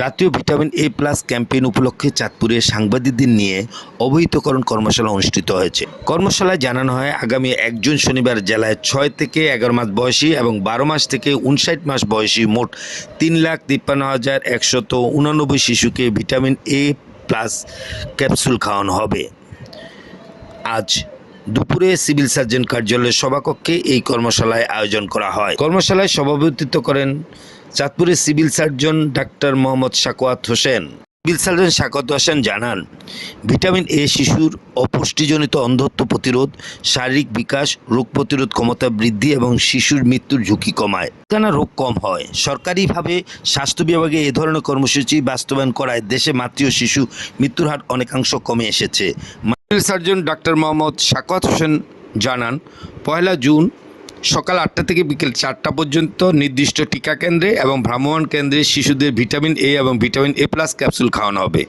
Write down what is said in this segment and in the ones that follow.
জাতীয় vitamin A plus campaign উপলক্ষে চাঁদপুরে সাংবাদিকদের নিয়ে অবহিতকরণ কর্মশালা অনুষ্ঠিত হয়েছে। কর্মশালায় জানানো হয়, আগামী এক জুন শনিবার জেলায় ছয় থেকে এগারো মাস বয়সী এবং বারো মাস থেকে উনষাট মাস বয়সী মোট তিন লাখ তিপ্পান্ন হাজার একশত উনানব্বই শিশুকে ভিটামিন এ প্লাস ক্যাপসুল খাওয়ানো হবে। আজ দুপুরে সিভিল সার্জন কার্যালয়ের সভাকক্ষে এই কর্মশালায় আয়োজন করা হয়। কর্মশালায় সভাপতিত্ব করেন চাঁদপুরের civil surgeon doctor Mohammad Sakhawat Hossain. Civil surgeon Sakhawat Hossain জানান, ভিটামিন এ শিশুর অপুষ্টিজনিত অন্ধত্ব প্রতিরোধ, শারীরিক বিকাশ, রোগ প্রতিরোধ ক্ষমতা বৃদ্ধি এবং শিশুর মৃত্যুর ঝুঁকি কমায়। কেন রোগ কম হয়। সরকারিভাবে স্বাস্থ্য বিভাগে এ ধরনের কর্মসূচি বাস্তবায়ন করায় দেশে মাতৃ ও শিশু মৃত্যুর হার অনেকাংশ কমে এসেছে। Civil surgeon doctor Mohammad Sakhawat Hossain জানান, পয়লা জুন সকাল আটটা থেকে বিকেল চারটা পর্যন্ত নির্দিষ্ট টিকা কেন্দ্রে এবং ভ্রাম্যমাণ কেন্দ্রে শিশুদের ভিটামিন এ এবং ভিটামিন এ প্লাস ক্যাপসুল খাওয়ানো হবে।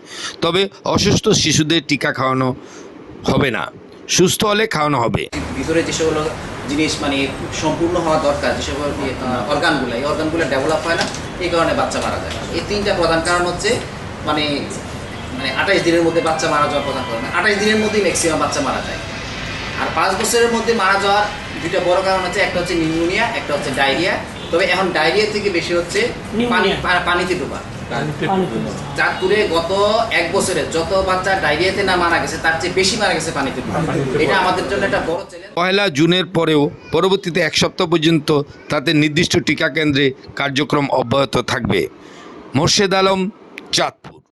তবে অসুস্থ শিশুদের টিকা খাওয়ানো হবে না। সুস্থ হলে খাওয়ানো হবে। ভিতরে যে সকল জিনিস মানে সম্পূর্ণ হওয়া দরকার, যে সকল অর্গানগুলো এই অর্গানগুলো ডেভেলপ হয় না, এই কারণে বাচ্চা মারা যায়। এই তিনটা প্রধান কারণ হচ্ছে মানে মানে আঠাইশ দিনের মধ্যে বাচ্চা মারা যাওয়ার প্রধান কারণ। আঠাইশ দিনের মধ্যেই ম্যাক্সিমাম বাচ্চা মারা যায়। আর পাঁচ বছরের মধ্যে মারা যাওয়ার দুইটা বড় কারণ হচ্ছে একটা হচ্ছে নিউমোনিয়া একটা হচ্ছে ডায়রিয়া। তবে এখন ডায়রিয়া থেকে বেশি হচ্ছে পানি পানিতে ডোবা। চাঁদপুরে গত এক বছরে যত বাচ্চা ডায়রিয়াতে না মারা গেছে তার চেয়ে বেশি মারা গেছে পানিতে ডুবে। এটা আমাদের জন্য একটা বড় চ্যালেঞ্জ পয়লা জুনের পরেও পরবর্তীতে এক সপ্তাহ পর্যন্ত তাদের নির্দিষ্ট টিকা কেন্দ্রে কার্যক্রম অব্যাহত থাকবে। মোর্শেদ আলম চাঁদপুর।